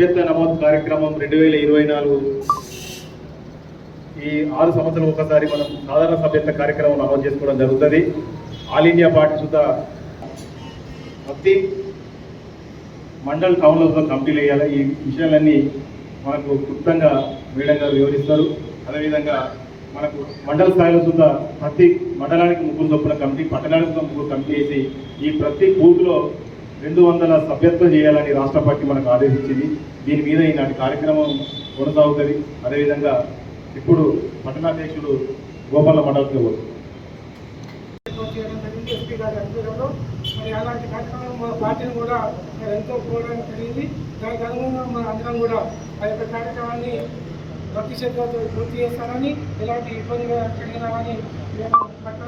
సభ్యత్వ నమోదు కార్యక్రమం రెండు వేల ఇరవై నాలుగు ఈ ఆరు సంవత్సరాలు ఒకసారి మనం సాధారణ సభ్యత్వ కార్యక్రమం నమోదు చేసుకోవడం జరుగుతుంది. ఆల్ ఇండియా పార్టీ సుత ప్రతి మండల్ టౌన్లో కూడా కంపెనీలు వేయాలి. ఈ విషయాలన్నీ మనకు క్లుప్తంగా వేడంగా వివరిస్తారు. అదేవిధంగా మనకు మండల స్థాయిలో సుద్ధా ప్రతి మండలానికి ముగ్గురు చొప్పున కమిటీ పట్టణానికి ముగ్గురు కమిటీ వేసి ఈ ప్రతి బూత్లో రెండు వందల సభ్యత్వం చేయాలని రాష్ట్ర పార్టీ మనకు ఆదేశించింది. దీని మీద ఈనాటి కార్యక్రమం కొనసాగుతుంది. అదేవిధంగా ఇప్పుడు పట్టణాధ్యక్షుడు గోపాల మండలికి పోతుంది చేయడం జరిగింది మరి అలాంటి కార్యక్రమం మా పార్టీని కూడా మరి ఎంతో కోరడం జరిగింది దానికి అనుగుణంగా మన అందరం కూడా ఆ యొక్క కార్యక్రమాన్ని భక్తి శ్రద్ధలతో పూర్తి చేస్తానని ఎలాంటి ఇబ్బందిగా కలిగినా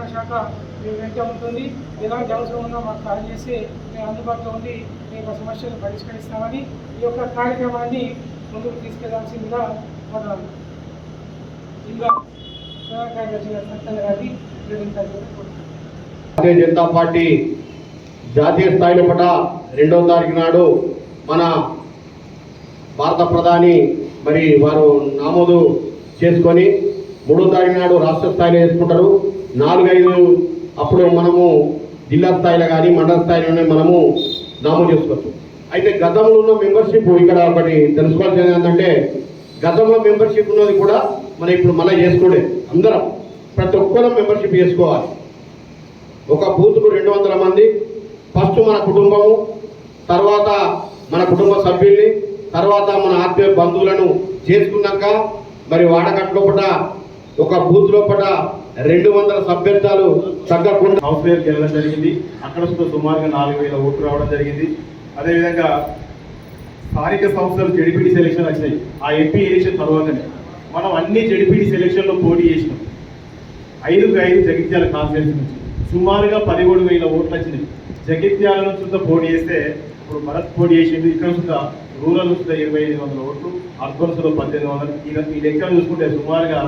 రవాణా శాఖ మేము వెంట ఉంటుంది ఎలాంటి అవసరం ఉన్నా మాకు కాల్ చేసి మేము అందుబాటులో ఉండి మీ యొక్క సమస్యలు పరిష్కరిస్తామని ఈ యొక్క కార్యక్రమాన్ని ముందుకు తీసుకెళ్ళాల్సిందిగా మన జిల్లా ప్రధాన కార్యదర్శి గారు గారిని భారతీయ జనతా పార్టీ జాతీయ స్థాయిలో పట రెండవ తారీఖు నాడు మన భారత ప్రధాని మరి వారు నామోదు చేసుకొని మూడో తారీఖు నాడు రాష్ట్ర స్థాయిలో చేసుకుంటారు. నాలుగైదు అప్పుడు మనము జిల్లా స్థాయిలో కానీ మండల స్థాయిలోనే మనము నామోదు చేసుకోవచ్చు. అయితే గతంలో ఉన్న మెంబర్షిప్ ఇక్కడ ఒకటి తెలుసుకోవాల్సింది ఏంటంటే గతంలో మెంబర్షిప్ ఉన్నది కూడా మనం ఇప్పుడు మళ్ళీ చేసుకోలేదు అందరం ప్రతి ఒక్కరం మెంబర్షిప్ చేసుకోవాలి. ఒక బూత్కు రెండు వందల మంది ఫస్ట్ మన కుటుంబము తర్వాత మన కుటుంబ సభ్యుల్ని తర్వాత మన ఆత్మీయ బంధువులను చేసుకున్నాక మరి వాడకట్ ఒక బూత్ లోపల రెండు వందల సభ్యత్వాలు తగ్గకుండా సాఫ్ట్వేర్కి వెళ్ళడం జరిగింది. అక్కడ కూడా సుమారుగా నాలుగు వేల ఓట్లు రావడం జరిగింది. అదేవిధంగా స్థానిక సంస్థలు జడిపిడి సెలక్షన్ వచ్చినాయి. ఆ ఎంపీ ఎలక్షన్ తర్వాతనే మనం అన్ని జడిపిడి సెలక్షన్లో పోటీ చేసినాం. ఐదుకు ఐదు జగిత్యాల కాన్స్టిట్యూన్సీ నుంచి సుమారుగా పదిహేడు వేల ఓట్లు వచ్చినాయి. జగిత్యాల నుంచి పోటీ చేస్తే ఇప్పుడు భరత్ పోటీ చేసింది ఇక్కడ సుద్ధా రూరల్ నుంచి ఇరవై ఐదు వందల ఓట్లు అర్బన్ పద్దెనిమిది వందలు. ఈ లెక్కలు చూసుకుంటే సుమారుగా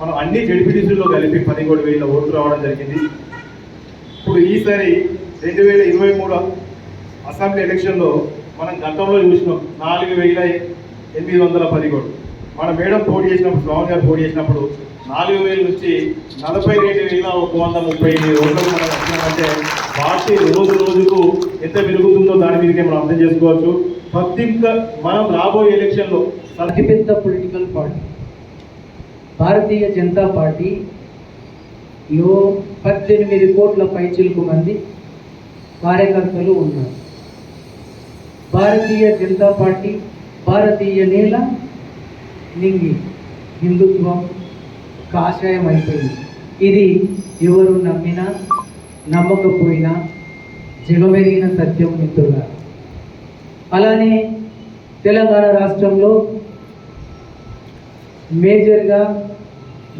మనం అన్ని జడిపిడిసుల్లో కలిపి పదిహేడు వేల ఓట్లు రావడం జరిగింది. ఇప్పుడు ఈసారి రెండు వేల ఇరవై మూడు అసెంబ్లీ ఎలక్షన్లో మనం గతంలో చూసినాం నాలుగు వేల ఎనిమిది వందల పదిహేడు. మన మేడం పోటీ చేసినప్పుడు శ్రావణ్ గారు పోటీ చేసినప్పుడు నాలుగు వేల నుంచి నలభై రెండు వేల ఒక వంద ముప్పై ఎనిమిది ఓట్లు మనం వచ్చినామంటే పార్టీ రోజు రోజుకు ఎంత పెరుగుతుందో దాని మీదకే మనం అర్థం చేసుకోవచ్చు. ప్రతి మనం రాబోయే ఎలక్షన్లో అతిపెద్ద పొలిటికల్ పార్టీ భారతీయ జనతా పార్టీలో పద్దెనిమిది కోట్ల పైచిలుకు మంది కార్యకర్తలు ఉన్నారు. భారతీయ జనతా పార్టీ భారతీయ నేల నింగి హిందుత్వం కాషాయం అయిపోయింది ఇది ఎవరు నమ్మినా నమ్మకపోయినా జగమెరిగిన సత్యం మిత్రుల అలానే తెలంగాణ రాష్ట్రంలో మేజర్గా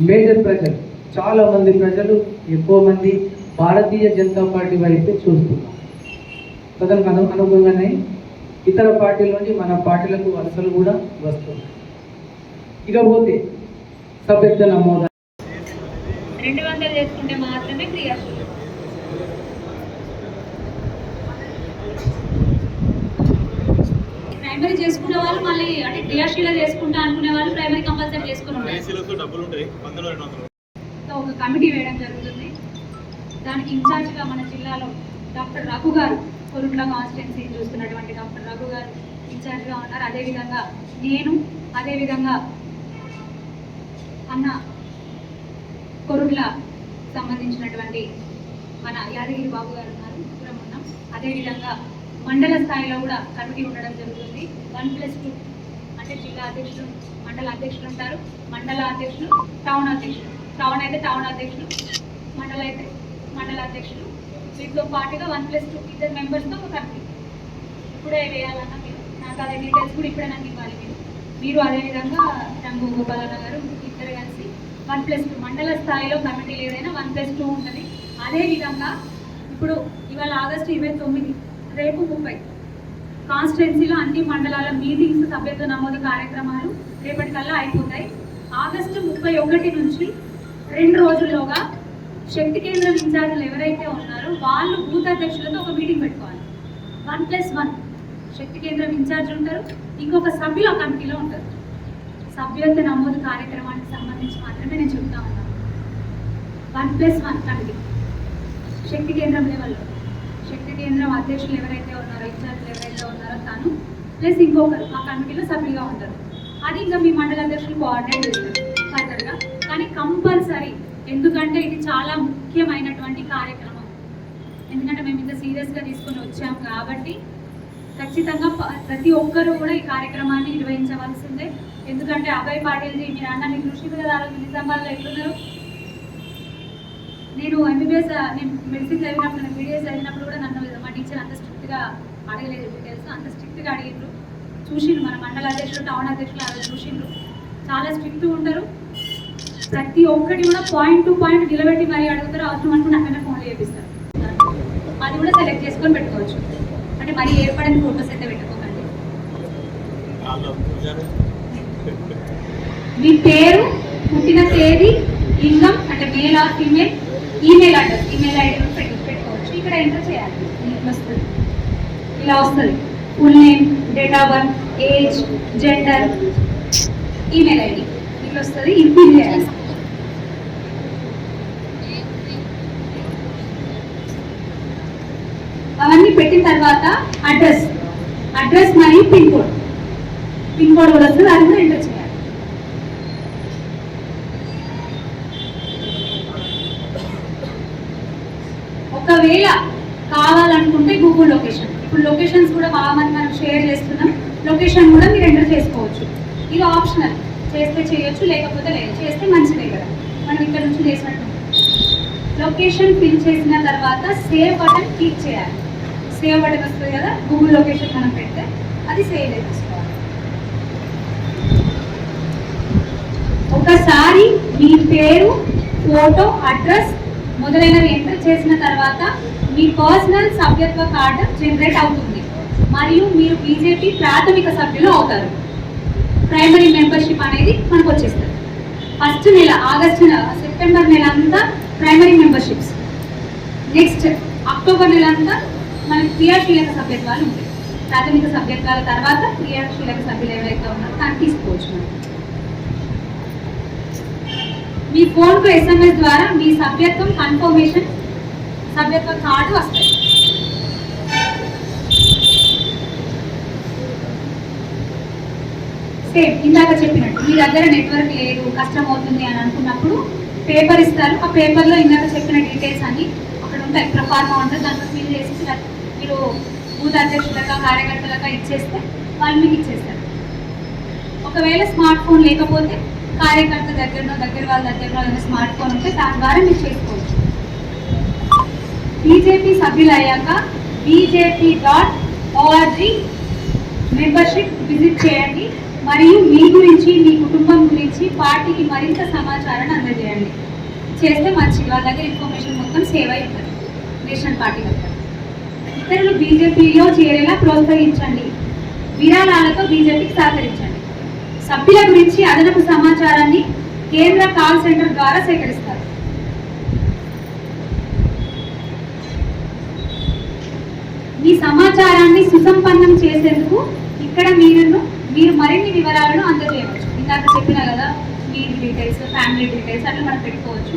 మేజర్ ప్రజలు చాలామంది ప్రజలు ఎక్కువ మంది భారతీయ జనతా పార్టీ వైపే చూస్తున్నారు. తదనికి అను అనుగుణంగానే ఇతర పార్టీల నుండి మన పార్టీలకు వలసలు కూడా వస్తున్నాయి ఇకపోతే సభ్యత్వ నమోదా రెండు వందలు చేసుకుంటే మాత్రమే క్రియాశీలం. ప్రైమరీ చేసుకున్న వాళ్ళు మళ్ళీ అంటే క్రియాశీల చేసుకుంటా అనుకునే వాళ్ళు ప్రైమరీ కంపల్సరీ చేసుకుని సో ఒక కమిటీ వేయడం జరుగుతుంది. దానికి ఇన్ఛార్జ్గా మన జిల్లాలో డాక్టర్ రఘు గారు కొరుట్ల కాన్స్టిట్యున్సీ చూస్తున్నటువంటి డాక్టర్ రఘు గారు ఇన్ఛార్జ్గా ఉన్నారు. అదేవిధంగా నేను అదేవిధంగా అన్న కొరుట్ల సంబంధించినటువంటి మన యాదగిరి బాబు గారు ఉన్నారు. ఉన్నాం. అదేవిధంగా మండల స్థాయిలో కూడా కమిటీ ఉండడం జరుగుతుంది. వన్ ప్లస్ టూ అంటే జిల్లా అధ్యక్షులు మండల అధ్యక్షులు ఉంటారు. మండల అధ్యక్షులు టౌన్ అధ్యక్షులు. టౌన్ అయితే టౌన్ అధ్యక్షులు మండల అయితే మండల అధ్యక్షులు. వీటితో పాటుగా వన్ ప్లస్ టూ ఇద్దరు మెంబర్స్తో కమిటీ. ఇప్పుడే వేయాలన్నా మీరు. నాకు అదే డీటెయిల్స్ కూడా ఇప్పుడే నాకు ఇవ్వాలి మీరు. మీరు అదేవిధంగా రంగు గోపాలన్న గారు ఇద్దరు కలిసి వన్ ప్లస్ టూ మండల స్థాయిలో కమిటీలు ఏదైనా వన్ ప్లస్ టూ ఉంటుంది. అదేవిధంగా ఇప్పుడు ఇవాళ ఆగస్టు ఇరవై తొమ్మిది రేపు ముప్పై. కాన్స్టిట్యున్సీలో అన్ని మండలాల మీటింగ్స్ సభ్యత్వ నమోదు కార్యక్రమాలు రేపటికల్లా అయిపోతాయి. ఆగస్టు ముప్పై ఒకటి నుంచి రెండు రోజుల్లోగా శక్తి కేంద్రం ఇన్ఛార్జీలు ఎవరైతే ఉన్నారో వాళ్ళు బూత్ అధ్యక్షులతో ఒక మీటింగ్ పెట్టుకోవాలి. One plus one. శక్తి కేంద్రం ఇన్ఛార్జ్ ఉంటారు ఇంకొక సభ్యులు ఆ కమిటీలో ఉంటారు. సభ్యత్వ నమోదు కార్యక్రమానికి సంబంధించి మాత్రమే నేను చెప్తా ఉన్నాను వన్ ప్లస్ వన్ కమిటీ. శక్తి కేంద్రం లెవెల్లో. కేంద్రం అధ్యక్షులు ఎవరైతే ఉన్నారో ఇన్ఛార్జ్లు ఎవరైతే ఉన్నారో తాను ప్లస్ ఇంకొకరు ఆ కమిటీలో సభ్యులుగా ఉంటారు. అది ఇంకా మీ మండల అధ్యక్షులు కోఆర్డినేట్ చేస్తారు ఫర్దర్గా కానీ కంపల్సరీ ఎందుకంటే ఇది చాలా ముఖ్యమైనటువంటి కార్యక్రమం. ఎందుకంటే మేము ఇంత సీరియస్గా తీసుకొని వచ్చాం కాబట్టి ఖచ్చితంగా ప్రతి ఒక్కరూ కూడా ఈ కార్యక్రమాన్ని నిర్వహించవలసిందే. ఎందుకంటే అభయ్ పాటిల్జీ మీరు అన్న మీరు కృషి కదా ఆ నిజామాబాద్లో ఎట్లున్నారు. నేను ఎంబీబీఎస్ నేను మెడిసిన్ చదివినప్పుడు నేను బీడీఎస్ చదివినప్పుడు టీచర్ అంత స్ట్రిక్ట్గా అడగలేదు డీటెయిల్స్ అంత స్ట్రిక్ట్గా అడిగిండ్రు. చూసిండ్రు మన మండల అధ్యక్షులు టౌన్ అధ్యక్షులు అలా చూసిండ్రు. చాలా స్ట్రిక్ట్ ఉంటారు. ప్రతి ఒక్కటి కూడా పాయింట్ టు పాయింట్ నిలబెట్టి మరీ అడుగుతారు అవసరం అనుకుంటే అక్కడనే ఫోన్లు చేపిస్తారు. అది కూడా సెలెక్ట్ చేసుకొని పెట్టుకోవచ్చు. అంటే మరీ ఏర్పడిన ఫోటోస్ అయితే పెట్టుకోకండి. మీ పేరు పుట్టిన తేదీ లింగం అంటే male or female email address email ID పెట్టుకోవచ్చు. ఇక్కడ ఎంటర్ చేయాలి. ఇట్లా వస్తుంది. ఇలా వస్తుంది. Full name date of birth age gender email ID. ఇట్లా వస్తుంది. ఇది ఫిల్ చేయాలి. అవన్నీ పెట్టిన తర్వాత అడ్రస్. అడ్రస్ మరియు పిన్ కోడ్. పిన్ కోడ్ కూడా వస్తుంది. అది కూడా ఎంటర్ చేయాలి. ఒకవేళ కావాలనుకుంటే గూగుల్ లొకేషన్ ఇప్పుడు లొకేషన్స్ కూడా బాగా మంది మనం షేర్ చేస్తున్నాం. లొకేషన్ కూడా మీరు ఎంటర్ చేసుకోవచ్చు. ఇది ఆప్షనల్ చేస్తే చేయొచ్చు లేకపోతే లేదు. చేస్తే మంచిదే కదా. మనం ఇక్కడ నుంచి చేసినట్టు. లొకేషన్ ఫిల్ చేసిన తర్వాత సేవ్ బటన్ క్లిక్ చేయాలి. సేవ్ బటన్ వస్తుంది కదా గూగుల్ లొకేషన్ మనం పెడితే అది సేవ్ చేసుకోవాలి ఒకసారి మీ పేరు ఫోటో అడ్రస్ మొదలైనవి ఎంటర్ చేసిన తర్వాత మీ పర్సనల్ సభ్యత్వ కార్డు జనరేట్ అవుతుంది. మరియు మీరు బీజేపీ ప్రాథమిక సభ్యులు అవుతారు. ప్రైమరీ మెంబర్షిప్ అనేది మనకు వచ్చేస్తుంది ఫస్ట్ నెల ఆగస్టు నెల సెప్టెంబర్ నెల అంతా ప్రైమరీ మెంబర్షిప్స్ నెక్స్ట్ అక్టోబర్ నెల అంతా మనకి క్రియాశీలక సభ్యత్వాలు ఉంటాయి. ప్రాథమిక సభ్యత్వాల తర్వాత క్రియాశీలక సభ్యులు ఎవరైతే ఉన్నారో దాన్ని తీసుకోవచ్చు మనం. మీ ఫోన్కు ఎస్ఎంఎస్ ద్వారా మీ సభ్యత్వం కన్ఫర్మేషన్ సభ్యత్వ కార్డు వస్తాయి. సేమ్ ఇందాక చెప్పినట్టు మీ దగ్గర నెట్వర్క్ లేదు కష్టం అవుతుంది అని అనుకున్నప్పుడు పేపర్ ఇస్తారు. ఆ పేపర్లో ఇందాక చెప్పిన డీటెయిల్స్ అన్ని అక్కడ ఉంటాయి. ప్రఫార్మా ఉంటుంది దాంట్లో ఫిల్ చేసి మీరు బూత్ అధ్యక్షులుగా కార్యకర్తలుగా ఇచ్చేస్తే వాళ్ళు మీకు ఇచ్చేస్తారు. ఒకవేళ స్మార్ట్ ఫోన్ లేకపోతే కార్యకర్త దగ్గరలో దగ్గర వాళ్ళ దగ్గర ఏదైనా స్మార్ట్ ఫోన్ ఉంటే దాని ద్వారా మీరు చేసుకోవచ్చు. బీజేపీ సభ్యులు అయ్యాక BJP dot O R G membership visit చేయండి. మరియు మీ గురించి మీ కుటుంబం గురించి పార్టీకి మరింత సమాచారాన్ని అందజేయండి. చేస్తే మంచిది. వాళ్ళ దగ్గర ఇన్ఫర్మేషన్ మొత్తం సేవ్ అవుతుంది నేషనల్ పార్టీ దగ్గర ఇతరులు బీజేపీలో చేరేలా ప్రోత్సహించండి. విరాళాలతో బీజేపీకి సహకరించండి. సభ్యుల గురించి అదనపు సమాచారాన్ని కేంద్ర కాల్ సెంటర్ ద్వారా సేకరిస్తారు. మీ సమాచారాన్ని సుసంపన్నం చేసేందుకు ఇక్కడ మీరు మీరు మరిన్ని వివరాలను అందజేయవచ్చు. ఇందాక చెప్పిన కదా మీ డీటెయిల్స్ ఫ్యామిలీ డీటెయిల్స్ అట్లా మనం పెట్టుకోవచ్చు.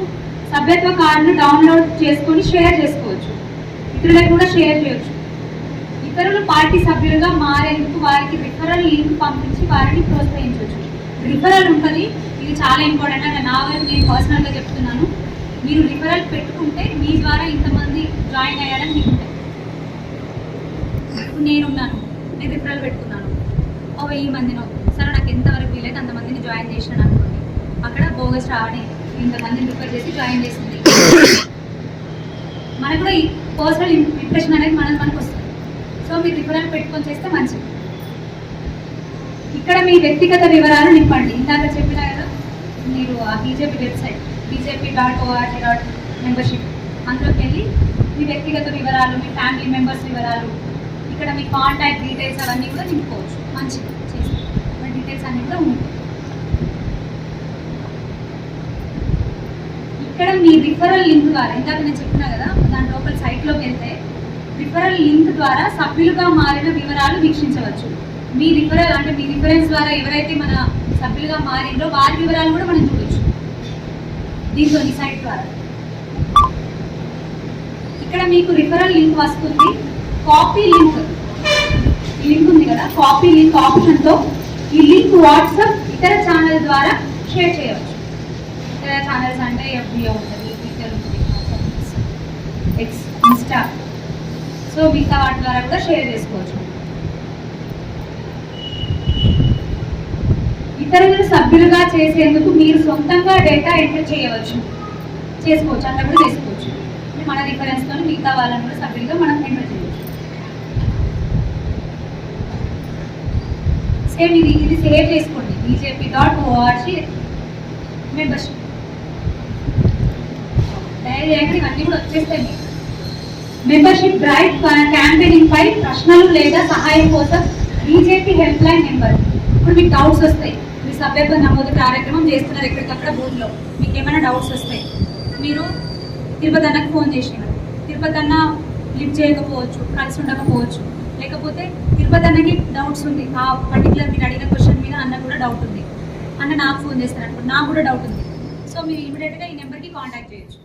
సభ్యత్వ కార్డును డౌన్లోడ్ చేసుకొని షేర్ చేసుకోవచ్చు. ఇతరులకు కూడా షేర్ చేయొచ్చు. ఇతరులు పార్టీ సభ్యులుగా మారేందుకు వారికి రిఫరల్ లింక్ పంపించి వారిని ప్రోత్సహించవచ్చు. రిఫరల్ ఉంటుంది. ఇది చాలా ఇంపార్టెంట్ అంటే నా వైపు నేను పర్సనల్గా చెప్తున్నాను. మీరు రిఫరల్ పెట్టుకుంటే మీ ద్వారా ఇంతమంది జాయిన్ అయ్యారని మీకు ఉంటుంది నేనున్నాను నేను రిఫరల్ పెట్టుకున్నాను. ఓ వెయ్యి మందినో సరే నాకు ఎంతవరకు వీలైతే అంతమందిని జాయిన్ చేసినాను అనుకోండి. అక్కడ బోగస్ రావని ఇంతమందిని రిఫర్ చేసి జాయిన్ చేసింది. మనకు కూడా ఈ పర్సనల్ ఇంప్రెషన్ అనేది మనకు మనకు వస్తుంది. సో మీరు రిఫరల్ పెట్టుకొని చేస్తే మంచిది. ఇక్కడ మీ వ్యక్తిగత వివరాలు నింపండి. ఇందాక చెప్పిన కదా మీరు ఆ BJP website BJP dot O R G dot membership అందులోకి వెళ్ళి మీ వ్యక్తిగత వివరాలు మీ ఫ్యామిలీ మెంబర్స్ వివరాలు ఇక్కడ మీ కాంటాక్ట్ డీటెయిల్స్ అవన్నీ కూడా నింపుకోవచ్చు. మంచిది. చేసి. డీటెయిల్స్ అన్నీ కూడా ఉంటాయి. ఇక్కడ మీ రిఫరల్ లింక్ ద్వారా ఇందాక నేను చెప్పినా కదా దాని లోపల సైట్లోకి వెళ్తే రిఫరల్ లింక్ ద్వారా సభ్యులుగా మారిన వివరాలు వీక్షించవచ్చు. మీ రిఫరల్ అంటే మీ రిఫరెన్స్ ద్వారా ఎవరైతే మన సభ్యులుగా మారిందో వారి వివరాలు కూడా మనం చూడొచ్చు. దీంతో ఈ సైట్ ద్వారా. ఇక్కడ మీకు రిఫరల్ లింక్ వస్తుంది. కాపీ లింక్ లింక్ ఉంది కదా. కాపీ లింక్ ఆప్షన్తో ఈ లింక్ వాట్సాప్ ఇతర ఛానల్ ద్వారా షేర్ చేయవచ్చు. ఇతర ఛానల్స్ అంటే ఎఫ్బిఓ ఉంటుంది ట్విట్టర్ ఉంటుంది ఎక్స్ ఇన్స్టా సో మిగతా వాటి ద్వారా కూడా షేర్ చేసుకోవచ్చు. ఇతరులను సభ్యులుగా చేసేందుకు మీరు సొంతంగా డేటా ఎంటర్ చేయవచ్చు. చేసుకోవచ్చు. అట్లా కూడా చేసుకోవచ్చు. మన రిఫరెన్స్తో మిగతా వాళ్ళని కూడా సభ్యులుగా మనం ఎంటర్ చేయవచ్చు. సేవ్ ఇది ఇది సేవ్ చేసుకోండి. BJP dot O R G membership diary చేయండి ఇవన్నీ కూడా వచ్చేస్తాయి. మెంబర్షిప్ డ్రైవ్ క్యాంపెయినింగ్ పై ప్రశ్నలు లేదా సహాయం కోసం బీజేపీ హెల్ప్ లైన్ నెంబర్ ఇప్పుడు మీకు డౌట్స్ వస్తాయి. మీ సభ్యత్వ నమోదు కార్యక్రమం చేస్తున్నారు ఎక్కడికక్కడ బూత్లో. మీకు ఏమైనా డౌట్స్ వస్తాయి మీరు తిరుపతి అన్నకు ఫోన్ చేసినారు తిరుపతి అన్న లిఫ్ట్ చేయకపోవచ్చు కలిసి ఉండకపోవచ్చు. లేకపోతే తిరుపతి అన్నకి డౌట్స్ ఉంది. ఆ పర్టికులర్ మీరు అడిగిన క్వశ్చన్ మీద అన్న కూడా డౌట్ ఉంది. అన్న నాకు ఫోన్ చేస్తారు అనుకో నాకు కూడా డౌట్ ఉంది. సో మీరు ఇమీడియట్గా ఈ నెంబర్కి కాంటాక్ట్ చేయొచ్చు.